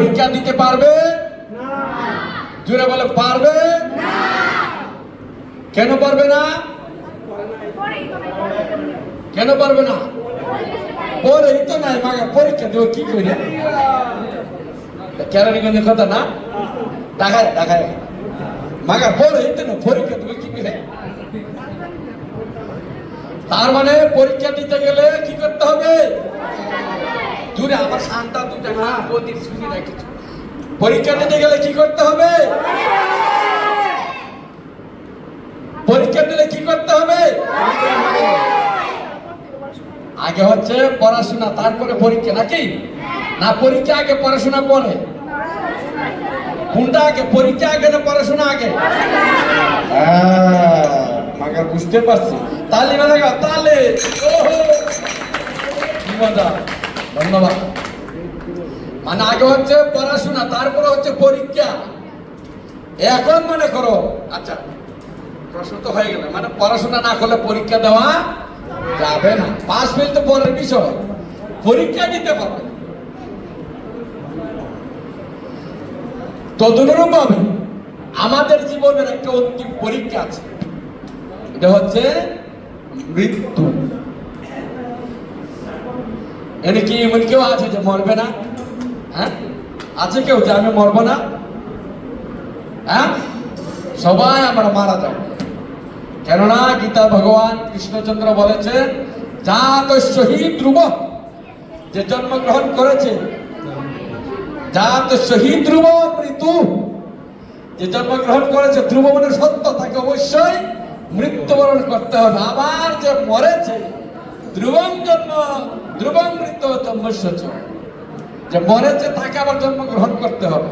পরীক্ষা দিতে পারবে? জুড়ে বলে পারবে? কেন পারবে না? কেন পারবে না? পরেই তো নাই মাগা পরীক্ষা দেবো কি করে? কেরানীগঞ্জের কথা না? ঢাকায় ঢাকায়। মাগা পরেই তো না পরীক্ষা দেবো কি করে? তার মানে পরীক্ষা দিতে গেলে কি করতে হবে? আমার পরীক্ষা দিতে গেলে কি করতে হবে? পরীক্ষা দিলে কি করতে হবে? আগে হচ্ছে পড়াশোনা তারপরে পরীক্ষা নাকি? না পরীক্ষা আগে পড়াশোনা পরে। কোনটা আগে পরীক্ষা আগে না পড়াশোনা আগে? হ্যাঁ, মাগার বুঝতে পারছি। তালি মানে! কি মজা। ধন্যবাদ। মানে আগে হচ্ছে পড়াশোনা, তারপরে হচ্ছে পরীক্ষা। এখন মনে করো আচ্ছা প্রশ্ন তো হয়ে গেল মানে পড়াশোনা না করলে পরীক্ষা দেওয়া যাবে না। পাস ফেল তো পরের বিষয়। পরীক্ষা দিতে পারবে। তদনুরূপ ভাবে আমাদের জীবনের একটা অন্তিম পরীক্ষা আছে। এটা হচ্ছে মৃত্যু। এনে কি এমন কেউ আছে যে মরবে না? হ্যাঁ? আছে কেউ যে আমি মরবো না? হ্যাঁ? সবাই আমরা মারা যাব কেননা গীতা ভগবান কৃষ্ণচন্দ্র বলেছেন যা তো শহীদ ধ্রুব, যে জন্মগ্রহণ করেছে যা তো শহীদ ধ্রুব মৃত্যু, যে জন্মগ্রহণ করেছে, ধ্রুব মানে সত্য, তাকে অবশ্যই মৃত্যুবরণ করতে হবে। আবার যে মরেছে, ধ্রুবম জন্ম ধ্রুবম মৃত্যু তম্বস্য যে মরেছে তাকে আবার জন্মগ্রহণ করতে হবে।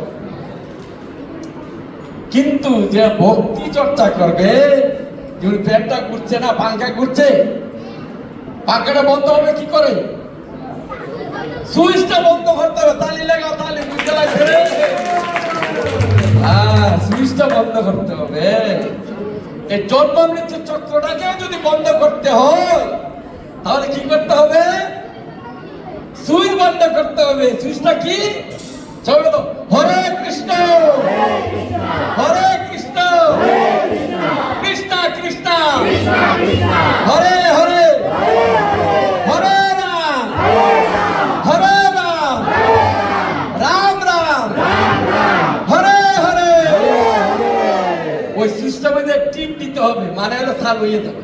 কিন্তু যে ভক্তি চর্চা করবে ঘুরছে না পাঙ্খা ঘুরছে পাঙ্খাটা বন্ধ হবে কি করে? সুইচটা বন্ধ করতে হবে, তালি লাগাও, তালি, বুঝতে লাগবে হ্যাঁ সুইচটা বন্ধ করতে হবে। এই জন্ম মৃত্যু চক্রটাকেও যদি বন্ধ করতে হয়, তাহলে কি করতে হবে? সুইচ বন্ধ করতে হবে। সুইচটা কি? চলো হরে কৃষ্ণ। হরে কৃষ্ণ। কৃষ্ণ কৃষ্ণ। হরে হরে। হরে রাম। হরে রাম। রাম রাম। হরে হরে। ওই সিস্টেমে টিপ দিতে হবে। মানে হলো চালু হয়ে যাবে।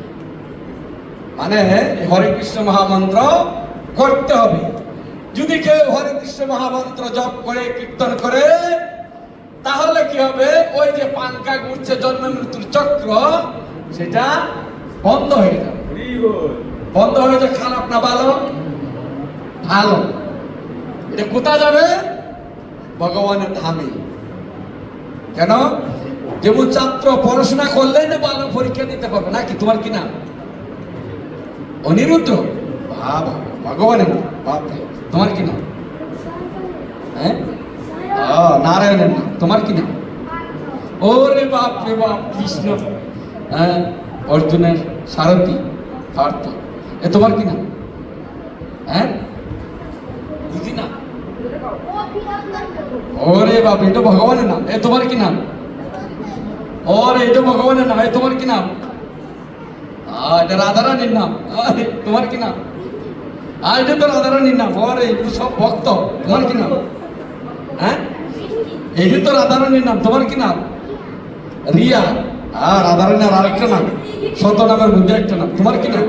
মানে এই হরে কৃষ্ণ মহামন্ত্র করতে হবে। যদি কেউ হরে কৃষ্ণ মহামন্ত্র জপ করে, কীর্তন করে, তাহলে কি হবে? ওই যে পাঙ্কা ঘুরছে জন্ম মৃত্যুর চক্র, সেটা বন্ধ হয়ে যাবে। বন্ধ হয়ে যাবে, খারাপ না, ভালো? ভালো। এটা কোথায় যাবে? ভগবানের ধামে। কেন? যেমন ছাত্র পড়াশোনা করলে না ভালো পরীক্ষা দিতে পারবে, নাকি? তোমার কি নাম? অনিরুদ্ধ? ভাব ভগবানের বাপরে। তোমার কি নাম? হ্যাঁ? নারায়ণের নাম। তোমার কি নাম? ওরে বাপ রে বাপ, কৃষ্ণ। হ্যাঁ অর্জুনের সারথী, পার্থ। এ, তোমার কি নাম? হ্যাঁ? বুঝি না ওরে বাপ, এটা ভগবানের নাম। এ, তোমার কি নাম? ওরে, এটা ভগবানের নাম। এ, তোমার কি নাম? এটা রাধারানীর নাম। তোমার কি নাম? আর এটা তো রাধারানীর নাম ওরে এগুলো সব ভক্ত। তোমার কি নাম? হ্যাঁ? এটা তো রাধারানীর নাম তোমার কি নাম? রিয়া। আর রাধারানীর আরেকটা নাম। শত নামের মধ্যে একটা নাম। তোমার কি নাম?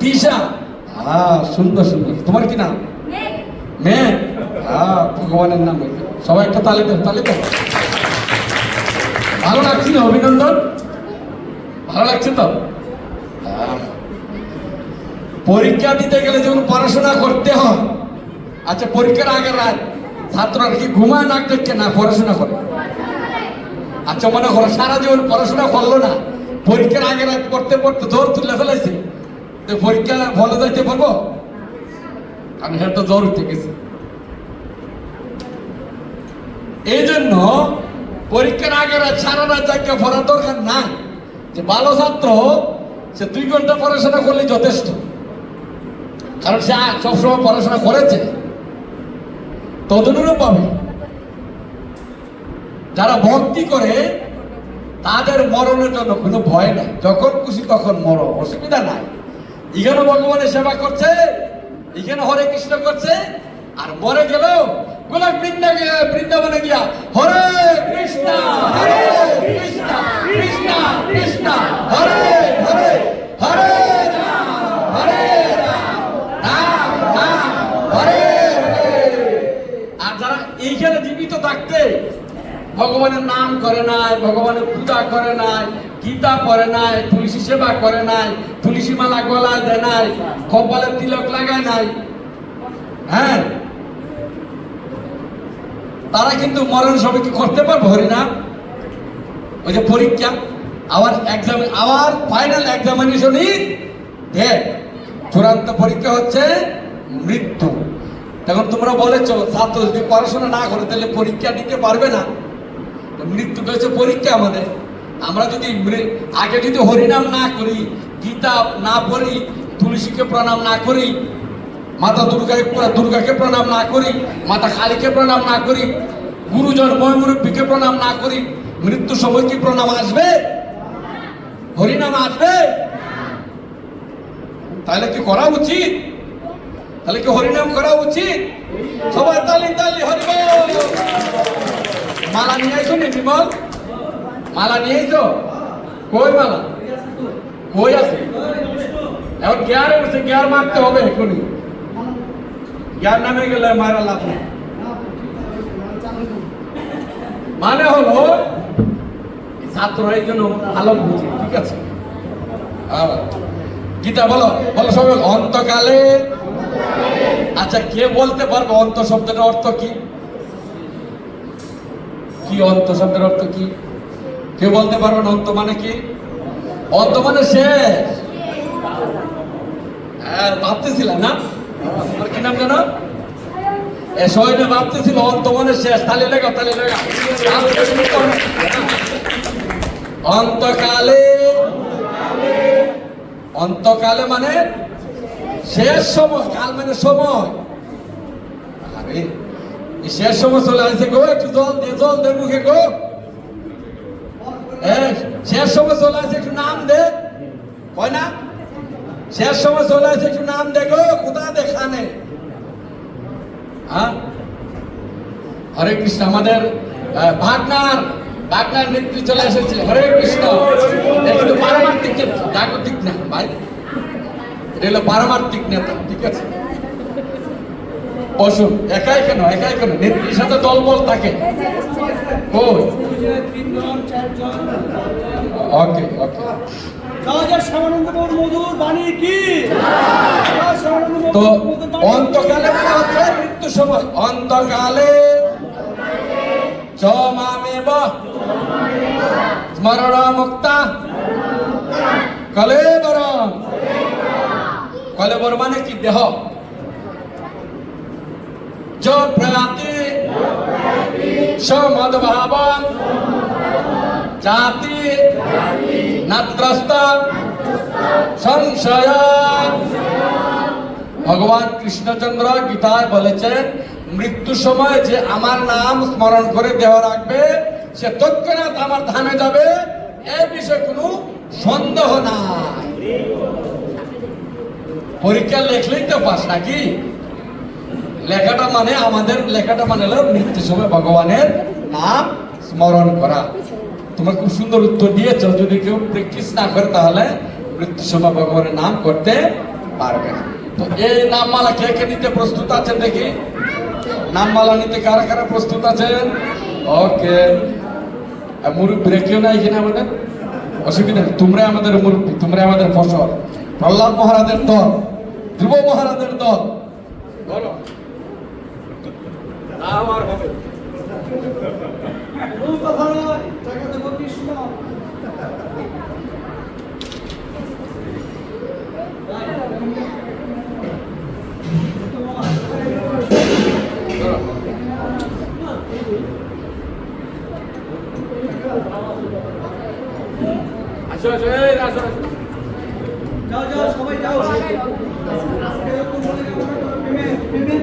তিশা। হ্যাঁ সুন্দর সুন্দর। তোমার কি নাম? মেয়ে হ্যাঁ ভগবানের নাম সবাই একটা তালি দেন তালি দেন ভালো লাগছে না অভিনন্দন? ভালো লাগছে তো। পরীক্ষা দিতে গেলে যেমন পড়াশোনা করতে হয় আচ্ছা পরীক্ষার আগের রাত ছাত্ররা কি ঘুমায় না দেখছে না, পড়াশোনা করে। আচ্ছা মনে করো, সারা জীবন পড়াশোনা করল না। পরীক্ষার আগে রাত পড়তে পড়তে জোর তুলে ফেলাইছে তো পরীক্ষা ভালো যাইতে পারব? আমি হ্যাঁ তো জ্বর উঠে গেছে। এই জন্য পরীক্ষার আগে রাত সারা রাত জায়গা পড়ার দরকার নাই। যে ভালো ছাত্র, সে দুই ঘণ্টা পড়াশোনা করলে যথেষ্ট। কারণ সে সবসময় পড়াশোনা করেছে, তদনুরূপ পাবে যারা ভক্তি করে, তাদের মরণের জন্য কোনো ভয় নাই। যখন খুশি তখন মর অসুবিধা নাই। এখানে ভগবানের সেবা করছে, এখানে হরে কৃষ্ণ করছে, আর মরে গেল গোলাপ বৃন্দাবনে গিয়া, হরে কৃষ্ণ হরে কৃষ্ণ কৃষ্ণ কৃষ্ণ, হরে হরে রাম হরে রাম রাম রাম হরে হরে আর যারা এইখানে জীবিত থাকতে ভগবানের নাম করে নাই, ভগবানের পূজা করে নাই, গীতা পড়ে নাই, তুলসী সেবা করে নাই, তুলসী মালা গলায় দেয় নাই, কপালে তিলক লাগায় নাই। হ্যাঁ? তারা কিন্তু মরণ সবাই কি করতে পারব, হরিনাম? ওই যে পরীক্ষা, আবার এক্সাম আবার ফাইনাল এক্সামিনেশনই চূড়ান্ত পরীক্ষা হচ্ছে মৃত্যু। তখন তোমরা বলেছ, ছাত্র যদি পড়াশোনা না করে, তাহলে পরীক্ষা দিতে পারবে না। মৃত্যুটা হচ্ছে পরীক্ষা আমাদের। আমরা যদি আগে যদি হরিনাম না করি, গীতা না পড়ি, তুলসীকে প্রণাম না করি, মাতা দুর্গাকে দুর্গাকে প্রণাম না করি, মাতা কালীকে প্রণাম না করি, গুরুজন ময়মুরব্বীকে প্রণাম না করি, মৃত্যু সময় কি প্রণাম আসবে? হরিনাম আসবে? তাহলে কি করা উচিত? তাহলে কি হরিনাম করা উচিত? সবাই তালি তালি, হরি বল। মালা নিয়ে আইছো নি, বিমল? মালা নিয়ে আইছো? কই মালা? কই আছে? এখন গিয়ারে উঠছে, গিয়ার মারতে হবে এখনই গিয়ার নামে গেলে মারা লাভ নেই। মানে হলো ছাত্ররা এই জন্য ভালো বুঝে, ঠিক আছে। গীতা, বলো বলো সবাই, অন্তকালে। আচ্ছা কে বলতে পারবে অন্ত শব্দের অর্থ কি? অন্ত শব্দের অর্থ কি? কে বলতে পারবেন অন্ত মানে কি? অন্ত মানে শেষ। হ্যাঁ ভাবতেছিলাম না? তোমার কি নাম এ সৈন্য ভাবতেছিল অন্ত মানে শেষ, তালে লেগা তালে লেগা অন্তকালে অন্তকালে মানে শেষ সময়, কাল মানে সময়। আরে শেষ সময় চলে আসছে গো, একটু জল দে জল দে মুখে গো। শেষ সময় চলে একটু নাম দে। কয় না? শেষ সময় চলে একটু নাম দে গো কোথা দেখানে। হ্যাঁ? হরে কৃষ্ণ, আমাদের ভাগনার ভাগনার নেত্রী চলে এসেছে। হরে কৃষ্ণ। কিন্তু পারমার্থিক জাগতিক না, ভাই। এটা হলো পারমার্থিক নেতা, ঠিক আছে? বসুন একাই কেন একাই কেন? নেত্রীর সাথে দলবল থাকে। ওকে ওকে। তো? অন্তকালে মানে হচ্ছে মৃত্যু সময়। অন্তকালে চমামেব স্মরণ মুক্তা কলেবরম কলেবর মানে কি? দেহ। য প্রয়াতি সমদ্ভাব জাতি নাত্রস্ত সংশয়। ভগবান কৃষ্ণচন্দ্র গীতায় বলেছেন, মৃত্যু সময় যে আমার নাম স্মরণ করে দেহ রাখবে, সে তৎক্ষণাৎ আমার ধামে যাবে, এ বিষয়ে কোনো সন্দেহ নাই। পরীক্ষা লেখলেই তো পাস নাকি? লেখাটা মানে আমাদের লেখাটা মানে হলো মৃত্যু সময় ভগবানের নাম স্মরণ করা। তোমরা খুব সুন্দর উত্তর দিয়েছ, যদি কেউ প্র্যাকটিস না করে তাহলে মৃত্যু সময় ভগবানের নাম করতে পারবে না। তো এই নামমালা কে কে নিতে প্রস্তুত আছেন দেখি? নামমালা নিতে কারা কারা প্রস্তুত আছেন? ওকে। মুরব্বীরা কেউ নাই এখানে আমাদের? অসুবিধা তোমরা আমাদের মুরব্বী তোমরা আমাদের ফসল। প্রহ্লাদ মহারাজের দল, ধ্রুব মহারাজের দল। বলো। আমার হবে। কথা নয় টাকা দেবো কৃষ্ণ আসো আসো এই আসো আসো যাও যাও সবাই যাও কেউ তো বলে যাবে না, প্রেমে প্রেমে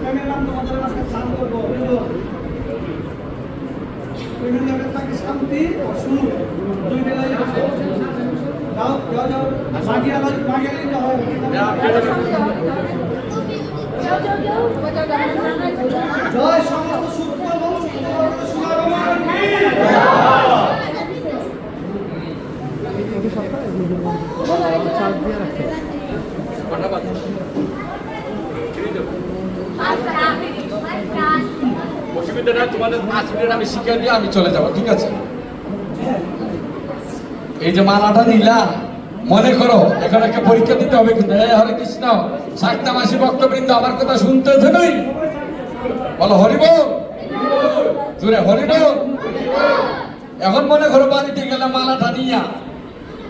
প্রেমের নাম তোমাদের আজকে স্নান করবে অসুবিধা তোমাদের আমি শিখিয়ে আমি চলে যাব ঠিক আছে? এই যে মালাটা নিলাম মনে করো, এখন একটা পরীক্ষা দিতে হবে কিন্তু। হরে কৃষ্ণ সাতটা মাসি বক্তবৃন্দ আমার কথা শুনতে নই? বলো হরিব জুড়ে হরিব এখন মনে করো, বাড়িতে গেলে মালাটা নিয়া।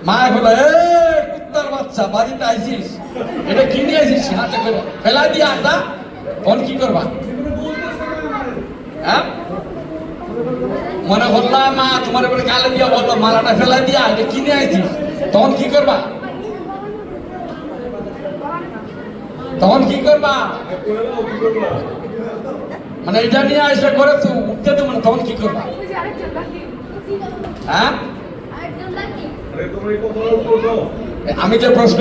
মা বলে, এ, কুত্তার বাচ্চা, বাড়িতে আইসিস? এটা কিনে আইসিস হাতে করে? ফেলাই দিয়ে আটা তখন কি করবা? হ্যাঁ? মনে করলাম মা তোমার উপরে গালে দিয়া বলল মালাটা ফেলাই দিয়া এটা কিনে আইছি। তখন কি করবা? তখন কি করবা? মানে এটা নিয়ে এসে করে তো উঠতে দেবো না তখন কি করবা? হ্যাঁ? আমি যে প্রশ্ন